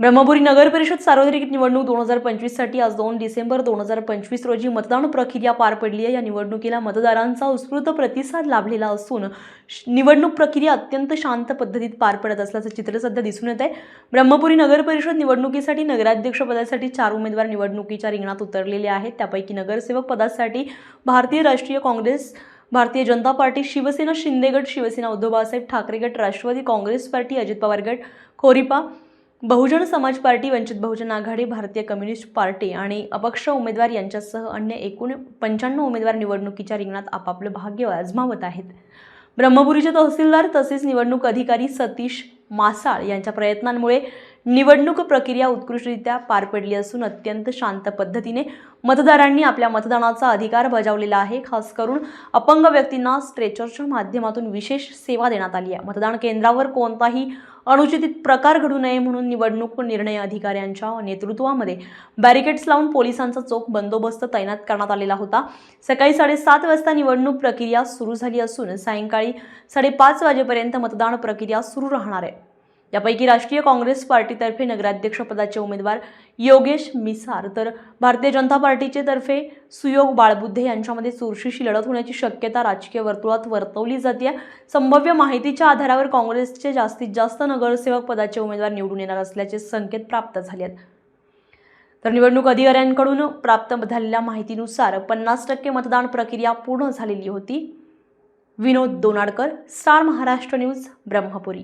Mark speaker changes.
Speaker 1: ब्रह्मपुरी नगर परिषद सार्वत्रिक निवडणूक दोन हजार पंचवीससाठी आज दोन डिसेंबर दोन हजार पंचवीस रोजी मतदान प्रक्रिया पार पडली आहे. या निवडणुकीला मतदारांचा उत्स्फूर्त प्रतिसाद लाभलेला असून निवडणूक प्रक्रिया अत्यंत शांत पद्धतीत पार पडत असल्याचं चित्र सध्या दिसून येत आहे. ब्रह्मपुरी नगर परिषद निवडणुकीसाठी नगराध्यक्षपदासाठी चार उमेदवार निवडणुकीच्या रिंगणात उतरलेले आहेत. त्यापैकी नगरसेवक पदासाठी भारतीय राष्ट्रीय काँग्रेस भारतीय जनता पार्टी शिवसेना शिंदे गट शिवसेना उद्धव बाळासाहेब ठाकरे गट राष्ट्रवादी काँग्रेस पार्टी अजित पवार गट खोरिपा बहुजन समाज पार्टी वंचित बहुजन आघाडी भारतीय कम्युनिस्ट पार्टी आणि अपक्ष उमेदवार यांच्यासह अन्य एकूण पंच्याण्णव उमेदवार निवडणुकीच्या रिंगणात आपापलं भाग्य आजमावत आहेत. ब्रह्मपुरीचे तहसीलदार तसेच निवडणूक अधिकारी सतीश मासाळ यांच्या प्रयत्नांमुळे निवडणूक प्रक्रिया उत्कृष्टरित्या पार पडली असून अत्यंत शांत पद्धतीने मतदारांनी आपल्या मतदानाचा अधिकार बजावलेला आहे. खास करून अपंग व्यक्तींना स्ट्रेचरच्या माध्यमातून विशेष सेवा देण्यात आली आहे. मतदान केंद्रावर कोणताही अनुचित प्रकार घडू नये म्हणून निवडणूक निर्णय अधिकाऱ्यांच्या नेतृत्वामध्ये बॅरिकेड्स लावून पोलिसांचा चोख बंदोबस्त तैनात करण्यात आलेला होता. सकाळी साडेसात वाजता निवडणूक प्रक्रिया सुरू झाली असून सायंकाळी साडेपाच वाजेपर्यंत मतदान प्रक्रिया सुरू राहणार आहे. यापैकी राष्ट्रीय काँग्रेस पार्टीतर्फे नगराध्यक्षपदाचे उमेदवार योगेश मिसार. तर भारतीय जनता पार्टीचे तर्फे सुयोग बाळबुद्धे यांच्यामध्ये चुरशीशी लढत होण्याची शक्यता राजकीय वर्तुळात वर्तवली जाते संभाव्य माहितीच्या आधारावर काँग्रेसचे जास्तीत जास्त नगरसेवक पदाचे उमेदवार निवडून येणार असल्याचे संकेत प्राप्त झाले आहेत. तर निवडणूक अधिकाऱ्यांकडून प्राप्त झालेल्या माहितीनुसार पन्नास टक्के मतदान प्रक्रिया पूर्ण झालेली होती. Vinod Donadkar Star Maharashtra news Brahmapuri.